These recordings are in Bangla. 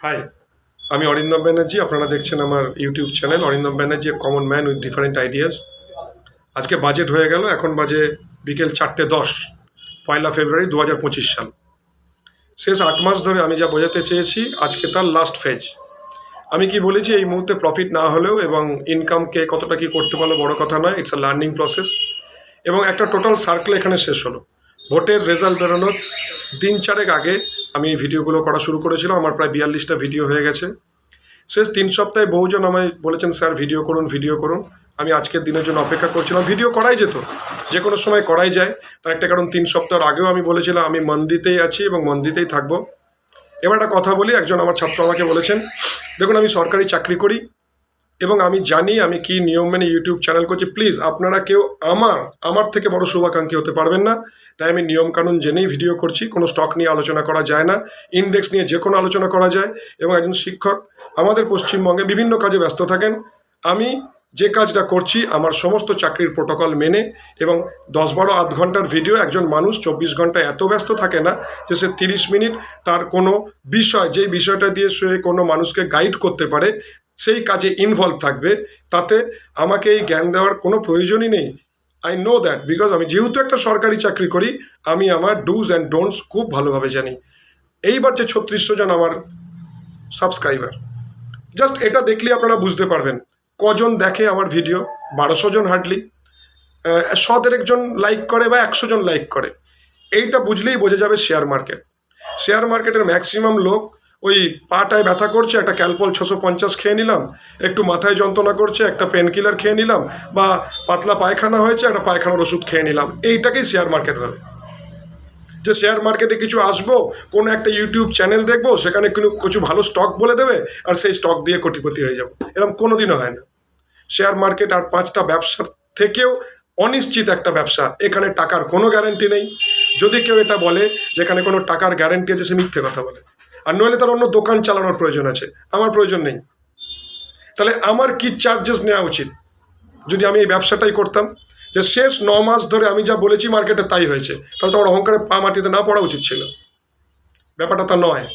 হাই আমি অরিন্দম ব্যানার্জি, আপনারা দেখছেন আমার YouTube channel Arindam Banerjee common man with different ideas আজকে বাজেট হয়ে গেল, এখন বাজে বিকেল চারটে দশ, পয়লা ফেব্রুয়ারি দু হাজার পঁচিশ সাল। শেষ আট মাস ধরে আমি যা বোঝাতে চেয়েছি, আজকে তার লাস্ট ফেজ আমি কি বলেছি, এই মুহূর্তে প্রফিট না হলেও এবং ইনকামকে কতটা কি করতে পারল বড় কথা নয় ইটস আ লার্নিং প্রসেস এবং একটা টোটাল সার্কেল এখানে শেষ হলো। ভোটের রেজাল্ট বেরোনোর দিন চারেক আগে আমি এই ভিডিওগুলো করা শুরু করেছিলাম। আমার প্রায় বিয়াল্লিশটা ভিডিও হয়ে গেছে। শেষ তিন সপ্তাহে বহুজন আমায় বলেছেন, স্যার, ভিডিও করুন ভিডিও করুন। আমি আজকের দিনের জন্য অপেক্ষা করছিলাম। ভিডিও করাই যেত, যে কোনো সময় করাই যায়। তার একটা কারণ, তিন সপ্তাহ আগেও আমি বলেছিলাম, আমি মন্দিতেই আছি এবং মন্দিতেই থাকব। এবার একটা কথা বলি, একজন আমার ছাত্র আমাকে বলেছেন, দেখুন, আমি সরকারি চাকরি করি এবং আমি জানি আমি কি নিয়ম মেনে ইউটিউব চ্যানেল করছি, প্লিজ আপনারা কেউ আমার আমার থেকে বড় শুভাকাঙ্ক্ষী হতে পারবেন না। তাই আমি নিয়মকানুন জেনেই ভিডিও করছি, কোনো স্টক নিয়ে আলোচনা করা যায় না। ইন্ডেক্স নিয়ে যে কোনো আলোচনা করা যায় এবং একজন শিক্ষক আমাদের পশ্চিমবঙ্গে বিভিন্ন কাজে ব্যস্ত থাকেন। আমি যে কাজটা করছি, আমার সমস্ত চাকরির প্রোটোকল মেনে এবং দশ বারো আধ ঘণ্টার ভিডিও একজন মানুষ চব্বিশ ঘণ্টা এত ব্যস্ত থাকে না যে সে তিরিশ মিনিট তার কোনো বিষয়, যেই বিষয়টা দিয়ে সে কোনো মানুষকে গাইড করতে পারে সেই কাজে ইনভলভ থাকবে, তাতে আমাকে এই জ্ঞান দেওয়ার কোনো প্রয়োজনই নেই। আই নো দ্যাট বিকজ আমি যেহেতু একটা সরকারি চাকরি করি, আমি আমার ডুজ অ্যান্ড ডোন্টস খুব ভালোভাবে জানি। এইবার যে ছত্রিশশো জন আমার সাবস্ক্রাইবার জাস্ট এটা দেখলে আপনারা বুঝতে পারবেন। কজন দেখে আমার ভিডিও বারোশো জন হার্ডলি সতেরেক জন লাইক করে বা একশো জন লাইক করে। এইটা বুঝলেই বোঝা যাবে শেয়ার মার্কেট শেয়ার মার্কেটের ম্যাক্সিমাম লোক ওই পাটায় ব্যথা করছে, একটা ক্যালপল ছশো পঞ্চাশ খেয়ে নিলাম, একটু মাথায় যন্ত্রণা করছে, একটা পেন কিলার খেয়ে নিলাম বা পাতলা পায়খানা হয়েছে, একটা পায়খানার ওষুধ খেয়ে নিলাম। এইটাকেই শেয়ার মার্কেট ভাবে যে শেয়ার মার্কেটে কিছু আসব, কোনো একটা ইউটিউব চ্যানেল দেখব, সেখানে কোনো কিছু ভালো স্টক বলে দেবে, আর সেই স্টক দিয়ে কোটিপতি হয়ে যাব। এরকম কোনোদিনও হয় না। শেয়ার মার্কেট আর পাঁচটা ব্যবসার থেকেও অনিশ্চিত একটা ব্যবসা। এখানে টাকার কোনো গ্যারেন্টি নেই। যদি কেউ এটা বলে, যেখানে কোনো টাকার গ্যারেন্টি আছে, সে মিথ্যে কথা বলে। আর নইলে তার অন্য দোকান চালানোর প্রয়োজন আছে। আমার প্রয়োজন নেই। তাহলে আমার কি চার্জেস নেওয়া উচিত? যদি আমি এই ব্যবসাটাই করতাম, যে শেষ ন মাস ধরে আমি যা বলেছি মার্কেটে তাই হয়েছে, তাহলে তো আমার অহংকারে পা মাটিতে না পড়া উচিত ছিল। ব্যাপারটা তা নয়।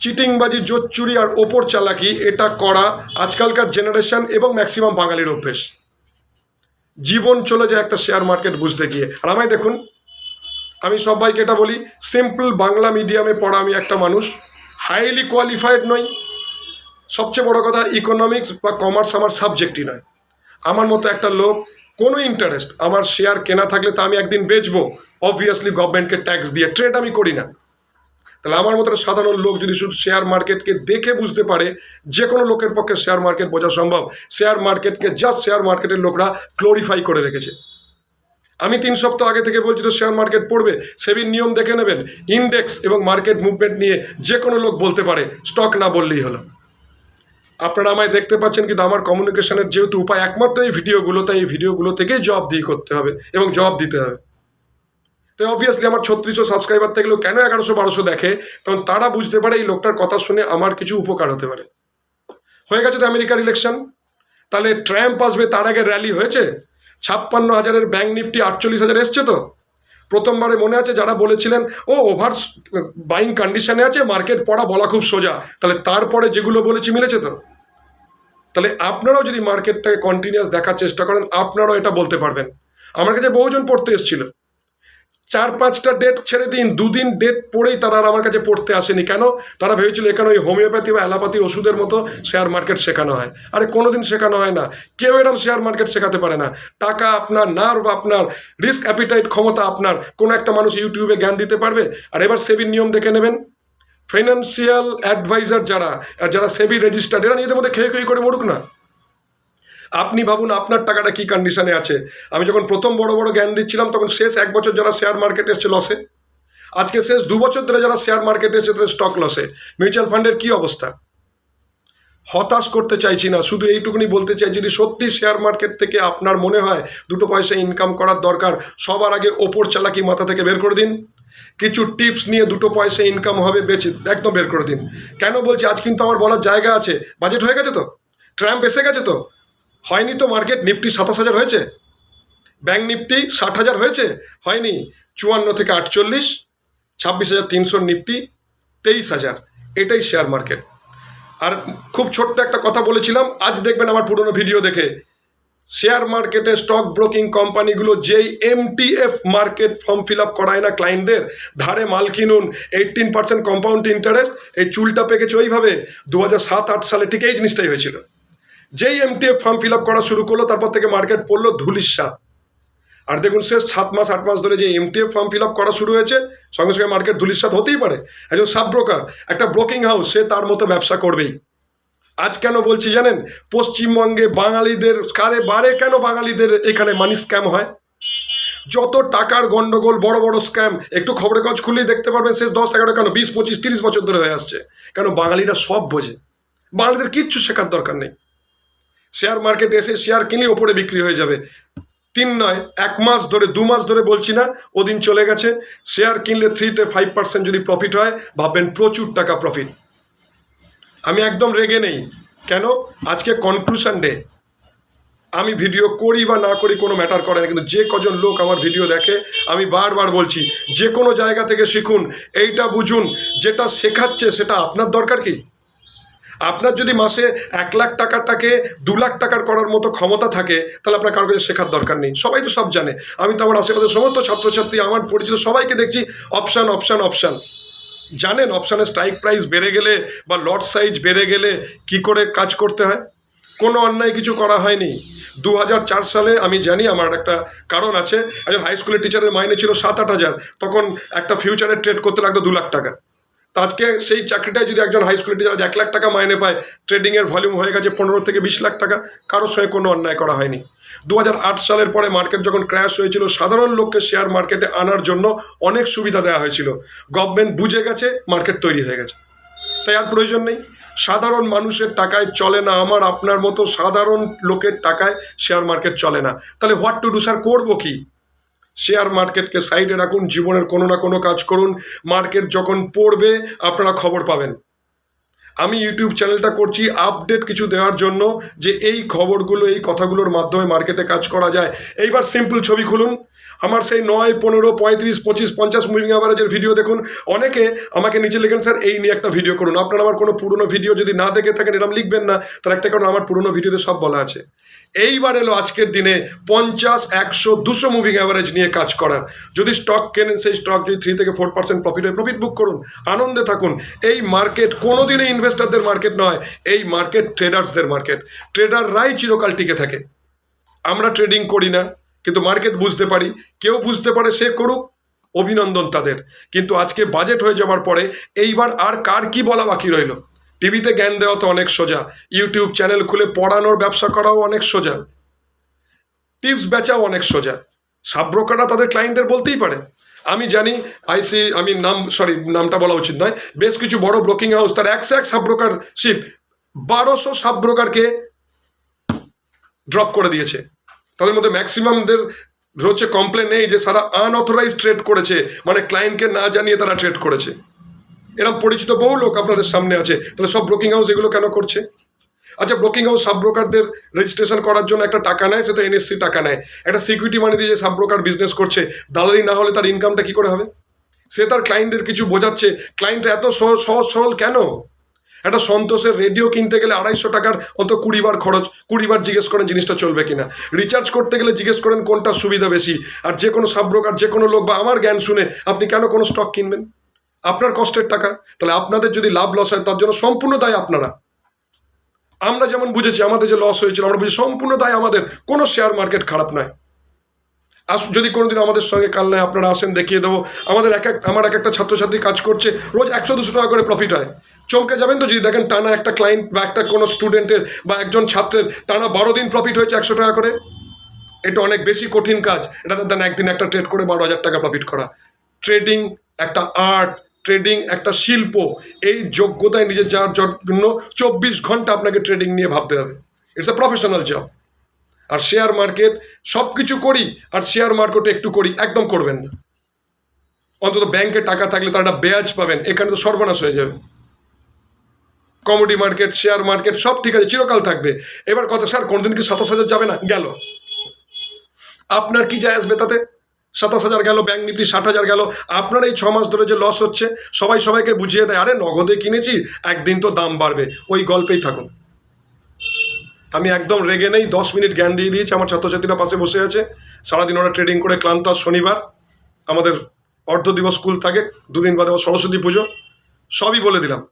চিটিংবাজি জোর চুরি আর ওপর চালাকি, এটা করা আজকালকার জেনারেশন এবং ম্যাক্সিমাম বাঙালির অভ্যেস। জীবন চলে যায় একটা শেয়ার মার্কেট বুঝতে গিয়ে। আর আমায় দেখুন আমি সবাইকে এটা বলি সিম্পল বাংলা মিডিয়ামে পড়া আমি একটা মানুষ হাইলি কোয়ালিফাইড নই, সবচেয়ে বড় কথা ইকোনমিক্স বা কমার্স আমার সাবজেক্টই নয়। আমার মতো একটা লোক, কোনো ইন্টারেস্ট আমার শেয়ার কেনা থাকলে তা আমি একদিন বেচবো অবভিয়াসলি গভর্নমেন্টকে ট্যাক্স দিয়ে ট্রেড আমি করি না। তাহলে আমার মতো সাধারণ লোক যদি শুধু শেয়ার মার্কেটকে দেখে বুঝতে পারে যে কোনো লোকের পক্ষে শেয়ার মার্কেট বোঝা সম্ভব শেয়ার মার্কেটকে জাস্ট শেয়ার মার্কেটের লোকরা ক্লোরিফাই করে রেখেছে। আমি তিন সপ্তাহ আগে থেকে বলছি তো শেয়ার মার্কেট পড়বে, সেবির নিয়ম দেখে নেবেন। ইন্ডেক্স এবং মার্কেট মুভমেন্ট নিয়ে যে কোনো লোক বলতে পারে স্টক না বললেই হলো। আপনারা আমায় দেখতে পাচ্ছেন কিন্তু আমার কমিউনিকেশনের যেহেতু উপায় একমাত্র এই ভিডিওগুলো, তাই এই ভিডিওগুলো থেকেই জবাব দিয়ে করতে হবে এবং জবাব দিতে হবে। তো অবভিয়াসলি আমার ছত্রিশশো সাবস্ক্রাইবার থাকলেও কেন এগারোশো বারোশো দেখে? তখন তারা বুঝতে পারে এই লোকটার কথা শুনে আমার কিছু উপকার হতে পারে। হয়ে গেছে তো আমেরিকার ইলেকশন তাহলে ট্রাম্প আসবে, তার আগে র্যালি হয়েছে? ছাপ্পান্ন হাজারের ব্যাংক নিফটি আটচল্লিশ হাজার এসছে তো? প্রথমবারে মনে আছে যারা বলেছিলেন, ও ওভার বাইং কন্ডিশনে আছে মার্কেট পড়া, বলা খুব সোজা। তাহলে তারপরে যেগুলো বলেছি মিলেছে তো? তাহলে আপনারাও যদি মার্কেটটাকে কন্টিনিউয়াস দেখার চেষ্টা করেন, আপনারাও এটা বলতে পারবেন। আমার কাছে বহুজন পড়তে এসেছিল। চার পাঁচটা ডেট ছেড়ে দিন, দুদিন ডেট পড়েই তারা আর আমার কাছে পড়তে আসেনি। কেন? তারা ভেবেছিল এখানে ওই হোমিওপ্যাথি বা অ্যালোপ্যাথির ওষুধের মতো শেয়ার মার্কেট শেখানো হয়। আরে কোনো দিন শেখানো হয় না। কেউ এরকম শেয়ার মার্কেট শেখাতে পারে না। টাকা আপনার নার্ভ আপনার রিস্ক অ্যাপিটাইট ক্ষমতা আপনার। কোনো একটা মানুষ ইউটিউবে জ্ঞান দিতে পারবে? আর এবার সেবির নিয়ম দেখে নেবেন। ফাইন্যান্সিয়াল অ্যাডভাইজার যারা, আর যারা সেবি রেজিস্টার্ড এরা নিজেদের মধ্যে খেয়ে খেয়ে করে মরুক না। আপনি ভাবুন আপনার টাকাটা কি কন্ডিশনে আছে? আমি যখন প্রথম বড় বড় জ্ঞান দিচ্ছিলাম, তখন শেষ এক বছর যারা শেয়ার মার্কেটে এসছে লসে আজকে শেষ দু বছর ধরে যারা শেয়ার মার্কেটে এসছে, তাদের স্টক লসে মিউচুয়াল ফান্ডের কি অবস্থা? হতাশ করতে চাইছি না, শুধু এইটুকুনি বলতে চাই, যদি সত্যি শেয়ার মার্কেট থেকে আপনার মনে হয় দুটো পয়সা ইনকাম করার দরকার, সবার আগে ওপর চালাকি মাথা থেকে বের করে দিন। কিছু টিপস নিয়ে দুটো পয়সা ইনকাম হবে, বেঁচে, একদম বের করে দিন। কেন বলছি, আজ কিন্তু আমার বলার জায়গা আছে। বাজেট হয়ে গেছে তো? ট্র্যাম্প এসে গেছে তো? হয়নি তো মার্কেট? নিফটি সাতাশ হাজার হয়েছে? ব্যাংক নিফটি ষাট হাজার হয়েছে? হয়নি। চুয়ান্ন থেকে আটচল্লিশ, ছাব্বিশ হাজার তিনশো নিফটি, তেইশ হাজার। এটাই শেয়ার মার্কেট আর খুব ছোট্ট একটা কথা বলেছিলাম, আজ দেখবেন আমার পুরনো ভিডিও দেখে। শেয়ার মার্কেটে স্টক ব্রোকিং কোম্পানিগুলো যেই MTF market form fill up করায় না ক্লায়েন্টদের ধারে মাল কিনুন এইটিন পার্সেন্ট কম্পাউন্ড ইন্টারেস্ট এই চুলটা পেকেছে ওইভাবে দু হাজার সাত, আট সালে ঠিক এই জিনিসটাই হয়েছিল। যেই এমটিএফ ফর্ম ফিল আপ করা শুরু করল, তারপর থেকে মার্কেট পড়ল ধুলির সাত আর দেখুন, শেষ সাত মাস, আট মাস ধরে যে এমটিএফ ফর্ম ফিল আপ করা শুরু হয়েছে, সঙ্গে সঙ্গে মার্কেট সাথে হতেই পারে। একজন সাব ব্রোকার একটা ব্রোকিং হাউস সে তার মতো ব্যবসা করবেই। আজ কেন বলছি জানেন? পশ্চিমবঙ্গে বাঙালিদের, কারে বারে কেন বাঙালিদের এখানে মানি স্ক্যাম হয়? যত টাকার গন্ডগোল, বড় বড় স্ক্যাম একটু খবরের কাজ খুললেই দেখতে পারবেন, শেষ দশ, এগারো কেন বিশ, পঁচিশ, তিরিশ বছর ধরে হয়ে আসছে। কেন বাঙালিরা সব বোঝে? বাঙালিদের কিচ্ছু শেখার দরকার নেই। শেয়ার মার্কেটে এসে শেয়ার কিনে ওপরে বিক্রি হয়ে যাবে। তিন নয়, এক মাস ধরে, দু মাস ধরে বলছি না, ওদিন চলে গেছে। শেয়ার কিনলে থ্রি টে ফাইভ পার্সেন্ট যদি প্রফিট হয়, ভাববেন প্রচুর টাকা প্রফিট আমি একদম রেগে নেই। কেন? আজকে কনক্লুশন ডে আমি ভিডিও করি বা না করি কোনো ম্যাটার করে না, কিন্তু যে কজন লোক আমার ভিডিও দেখে, আমি বারবার বলছি, যে কোনো জায়গা থেকে শিখুন, এইটা বুঝুন, যেটা শেখাচ্ছে সেটা আপনার দরকার কি? আপনার যদি মাসে এক লাখ টাকাটাকে দু লাখ টাকার করার মতো ক্ষমতা থাকে, তাহলে আপনার কারোর কাছে শেখার দরকার নেই। সবাই তো সব জানে। আমি তো আমার আশেপাশে সমস্ত ছাত্রছাত্রী, আমার পরিচিত সবাইকে দেখছি অপশান অপশান অপশান জানেন অপশানের স্ট্রাইক প্রাইস বেড়ে গেলে বা লট সাইজ বেড়ে গেলে কি করে কাজ করতে হয়? কোনো অন্যায় কিছু করা হয়নি। দু সালে আমি জানি আমার একটা কারণ আছে, একজন হাই স্কুলের টিচারের মাইনে ছিল সাত আট হাজার, তখন একটা ফিউচারে ট্রেড করতে লাগতো দু লাখ টাকা। আজকে সেই চাকরিটায় যদি একজন হাই স্কুলের টিচার এক লাখ টাকা মাইনে পায় ট্রেডিংয়ের ভলিউম হয়ে গেছে পনেরো থেকে বিশ লাখ টাকা, কারোর সঙ্গে কোনো অন্যায় করা হয়নি। দু হাজার আট সালের পরে মার্কেট যখন ক্র্যাশ হয়েছিল, সাধারণ লোককে শেয়ার মার্কেটে আনার জন্য অনেক সুবিধা দেওয়া হয়েছিল। গভর্নমেন্ট বুঝে গেছে মার্কেট তৈরি হয়ে গেছে। তাই আর প্রয়োজন নেই। সাধারণ মানুষের টাকায় চলে না, আমার, আপনার মতো সাধারণ লোকের টাকায় শেয়ার মার্কেট চলে না। তাহলে হোয়াট টু ডু স্যার করব কি? শেয়ার মার্কেটকে সাইডে রাখুন, জীবনের কোনো না কোনো কাজ করুন। মার্কেট যখন পড়বে, আপনারা খবর পাবেন। আমি ইউটিউব চ্যানেলটা করছি আপডেট কিছু দেওয়ার জন্য যে এই খবরগুলো, এই কথাগুলোর মাধ্যমে মার্কেটে কাজ করা যায়। এইবার সিম্পল ছবি খুলুন। আমার সেই নয়, পনেরো, পঁয়ত্রিশ, পঁচিশ, পঞ্চাশ মুভিং অ্যাভারেজের ভিডিও দেখুন। অনেকে আমাকে নিচে লেখেন, স্যার, এই নিয়ে একটা ভিডিও করুন। আপনারা আমার কোনো পুরনো ভিডিও যদি না দেখে থাকেন এরকম লিখবেন না। তার একটা কারণ, আমার পুরনো ভিডিওতে সব বলা আছে। এইবার এলো আজকের দিনে পঞ্চাশ, একশো, দুশো মুভিং অ্যাভারেজ নিয়ে কাজ করার। যদি স্টক কেনেন, সেই স্টক যদি থ্রি থেকে ফোর পার্সেন্ট প্রফিট হয় প্রফিট বুক করুন, আনন্দে থাকুন। এই মার্কেট কোনোদিনই ইনভেস্টারদের মার্কেট নয়, এই মার্কেট ট্রেডার্সদের মার্কেট ট্রেডাররাই চিরকাল টিকে থাকে। আমরা ট্রেডিং করি না, কিন্তু মার্কেট বুঝতে পারি। কেউ বুঝতে পারে সে করুক, অভিনন্দন তাদের। কিন্তু আজকে বাজেট হয়ে যাওয়ার পরে এইবার আর কার কি বলা বাকি রইল? টিভিতে জ্ঞান দেওয়া তো অনেক সোজা, ইউটিউব চ্যানেল খুলে পড়ানোর ব্যবসা করাও অনেক সোজা। টিপস বেচাও অনেক সোজা। সাব্রোকাররা তাদের ক্লায়েন্টদের বলতেই পারে। আমি জানি আইসি আমি নাম সরি নামটা বলা উচিত নয়, বেশ কিছু বড় ব্রোকিং হাউস তার একশো এক সাব্রোকারশিপ বারোশো সাব্রোকারকে ড্রপ করে দিয়েছে। তাদের মধ্যে ম্যাক্সিমামদের হচ্ছে কমপ্লেন নেই যে সারা আনঅথরাইজ ট্রেড করেছে মানে ক্লায়েন্টকে না জানিয়ে তারা ট্রেড করেছে। এরকম পরিচিত বহু লোক আপনাদের সামনে আছে। তাহলে সব ব্রোকিং হাউস এগুলো কেন করছে? আচ্ছা ব্রোকিং হাউস সাব ব্রোকারদের রেজিস্ট্রেশন করার জন্য একটা টাকা নেয়, সেটা এনএসসি টাকা নেয়। একটা সিকিউরিটি মানি দিয়ে যে সাব ব্রোকার বিজনেস করছে, দালালি না হলে তার ইনকামটা কি করে হবে? সে তার ক্লায়েন্টদের কিছু বোঝাচ্ছে। ক্লায়েন্ট এত সহজ, সরল কেন? একটা সন্তোষের রেডিও কিনতে গেলে আড়াইশো টাকার অন্ত কুড়ি বার খরচ, কুড়ি বার জিজ্ঞেস করেন জিনিসটা চলবে কিনা। রিচার্জ করতে গেলে জিজ্ঞেস করেন কোনটা সুবিধা বেশি। আর যে কোনো সাব ব্রোকার যে কোনো লোক বা আমার জ্ঞান শুনে আপনি কেন কোনো স্টক কিনবেন? আপনার কষ্টের টাকা, তাহলে আপনাদের যদি লাভ লস হয়, তার জন্য সম্পূর্ণ দায় আপনারা। আমরা যেমন বুঝেছি, আমাদের যে লস হয়েছিল, আমরা বুঝি সম্পূর্ণ দায় আমাদের। কোনো শেয়ার মার্কেট খারাপ নয়। আস, যদি কোনোদিন আমাদের সঙ্গে কাল নয়, আপনারা আসেন, দেখিয়ে দেবো। আমাদের এক এক আমার এক একটা ছাত্রছাত্রী কাজ করছে, রোজ একশো, দুশো টাকা করে প্রফিট হয়। চমকে যাবেন তো, যদি দেখেন টানা একটা ক্লায়েন্ট বা একটা কোনো স্টুডেন্টের বা একজন ছাত্রের টানা বারো দিন প্রফিট হয়েছে একশো টাকা করে। এটা অনেক বেশি কঠিন কাজ। এটা দেন একদিন একটা ট্রেড করে বারো হাজার টাকা প্রফিট করা। ট্রেডিং একটা আর্ট ট্রেডিং একটা শিল্প, এই যোগ্যতায় নিজে যাওয়ার জন্য চব্বিশ ঘণ্টা আপনাকে ট্রেডিং নিয়ে ভাবতে হবে। ইটস এ প্রফেশনাল জব আর শেয়ার মার্কেট সব কিছু করি আর শেয়ার মার্কেটে একটু করি, একদম করবেন না। অন্তত ব্যাংকে টাকা থাকলে তারা একটা ব্যাজ পাবেন, এখানে তো সর্বনাশ হয়ে যাবে। কমোডি মার্কেট শেয়ার মার্কেট সব ঠিক আছে, চিরকাল থাকবে। এবার কথা স্যার কোনদিন কি সাতাশ হাজার যাবে না? গেল। আপনার কি যায় আসবে তাতে? সাতাশ হাজার গেল ব্যাংক নিফটি ষাট হাজার গেল। আপনার এই ছ মাস ধরে যে লস হচ্ছে, সবাই সবাইকে বুঝিয়ে দেয়, আরে, নগদে কিনেছি, একদিন তো দাম বাড়বে। ওই গল্পেই থাকুন। আমি একদম রেগে নেই, দশ মিনিট জ্ঞান দিয়ে দিয়েছি, আমার ছাত্রছাত্রীরা পাশে বসে আছে। সারাদিন ওরা ট্রেডিং করে ক্লান্ত শনিবার আমাদের অর্ধ দিবস স্কুল থাকে, দুদিন বাদে সরস্বতী পুজো। সবই বলে দিলাম।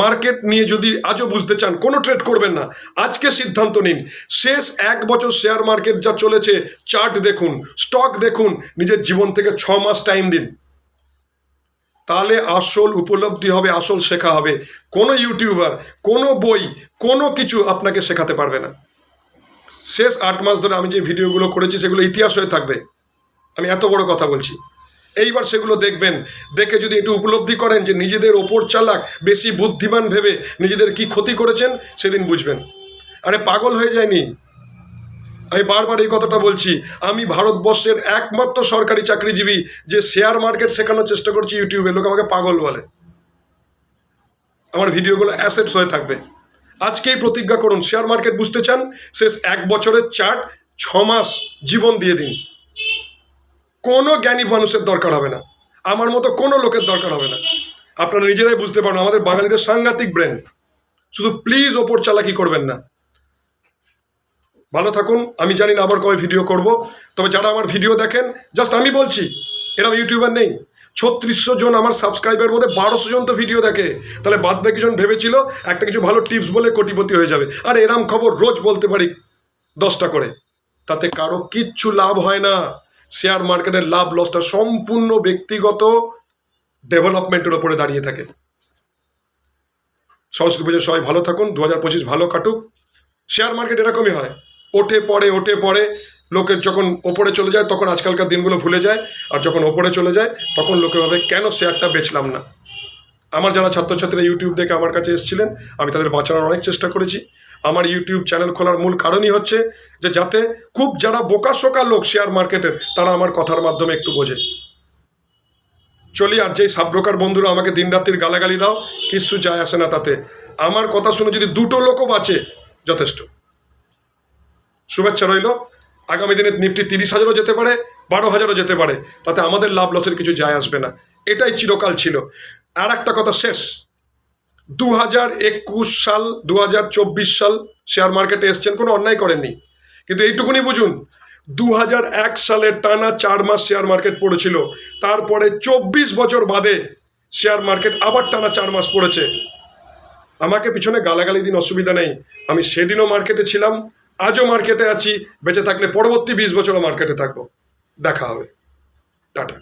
মার্কেট নিয়ে যদি আজও বুঝতে চান, কোনো ট্রেড করবেন না। আজকে সিদ্ধান্ত নিন। শেষ এক বছর শেয়ার মার্কেট যা চলেছে চার্ট দেখুন স্টক দেখুন, নিজের জীবন থেকে ছ মাস টাইম দিন। তাহলে আসল উপলব্ধি হবে, আসল শেখা হবে। কোনো ইউটিউবার কোনো বই, কোনো কিছু আপনাকে শেখাতে পারবে না। শেষ আট মাস ধরে আমি যে ভিডিওগুলো করেছি, সেগুলো ইতিহাস হয়ে থাকবে। আমি এত বড় কথা বলছি। এইবার সেগুলো দেখবেন। দেখে যদি একটু উপলব্ধি করেন যে নিজেদের ওপর চালাক, বেশি বুদ্ধিমান ভেবে নিজেদের কি ক্ষতি করেছেন, সেদিন বুঝবেন। আরে পাগল হয়ে যায়নি। আমি বারবার এই কথাটা বলছি, আমি ভারতবর্ষের একমাত্র সরকারি চাকরিজীবী যে শেয়ার মার্কেট শেখানোর চেষ্টা করছি ইউটিউবে, লোক আমাকে পাগল বলে। আমার ভিডিওগুলো অ্যাসেটস হয়ে থাকবে। আজকেই প্রতিজ্ঞা করুন শেয়ার মার্কেট বুঝতে চান, শেষ এক বছরের চার্ট ছ মাস জীবন দিয়ে দিন। কোনো জ্ঞানী মানুষের দরকার হবে না। আমার মতো কোনো লোকের দরকার হবে না। আপনারা নিজেরাই বুঝতে পারেন আমাদের বাঙালিদের সাংঘাতিক ব্রেন। শুধু প্লিজ ওপর চালাকি করবেন না। ভালো থাকুন, আমি জানি না আবার কবে ভিডিও করব, তবে যারা আমার ভিডিও দেখেন জাস্ট আমি বলছি এরকম ইউটিউবার নেই। ছত্রিশশো জন আমার সাবস্ক্রাইবের মধ্যে বারোশো জন তো ভিডিও দেখে। তাহলে বাদ বাকি জন ভেবেছিল একটা কিছু ভালো টিপস বলে কোটিপতি হয়ে যাবে। আর এরম খবর রোজ বলতে পারি দশটা করে। তাতে কারও কিচ্ছু লাভ হয় না। শেয়ার মার্কেটের লাভ লসটা সম্পূর্ণ ব্যক্তিগত ডেভেলপমেন্টের ওপরে দাঁড়িয়ে থাকে। সরস্বতী পুজো সবাই ভালো থাকুন, দু হাজার পঁচিশ ভালো কাটুক। শেয়ার মার্কেট এরকমই হয়, ওঠে পড়ে ওঠে পড়ে, লোকের যখন ওপরে চলে যায় তখন আজকালকার দিনগুলো ভুলে যায়, আর যখন ওপরে চলে যায় তখন লোকে ভাবে, কেন শেয়ারটা বেচলাম না? আমার যারা ছাত্রছাত্রীরা ইউটিউব দেখে আমার কাছে এসেছিলেন, আমি তাদের বাঁচানোর অনেক চেষ্টা করেছি। আমার ইউটিউব চ্যানেল খোলার মূল কারণই হচ্ছে যে যাতে খুব যারা বোকাশোকা লোক শেয়ার মার্কেটের তারা আমার কথার মাধ্যমে একটু বোঝে। চলি আর যেই সাবব্রোকার বন্ধুরা আমাকে দিনরাত্রির গালাগালি দাও, কিচ্ছু যায় আসে না তাতে। আমার কথা শুনে যদি দুটো লোকও বাঁচে, যথেষ্ট। শুভেচ্ছা রইল। আগামী দিনে নিফটি তিরিশ হাজারও যেতে পারে, বারো হাজারও যেতে পারে। তাতে আমাদের লাভ লসের কিছু যায় আসবে না। এটাই চিরকাল ছিল। আর একটা কথা শেষ। দু হাজার একুশ সাল দু হাজার চব্বিশ সাল শেয়ার মার্কেটে এসছেন, কোনো অন্যায় করেননি। কিন্তু এইটুকুনি বুঝুন দু হাজার এক সালে টানা চার মাস শেয়ার মার্কেট পড়েছিল, তারপরে চব্বিশ বছর বাদে শেয়ার মার্কেট আবার টানা চার মাস পড়েছে। আমাকে পিছনে গালাগালি দিন, অসুবিধা নেই। আমি সেদিনও মার্কেটে ছিলাম, আজও মার্কেটে আছি, বেঁচে থাকলে পরবর্তী বিশ বছরও মার্কেটে থাকব। দেখা হবে। টাটা।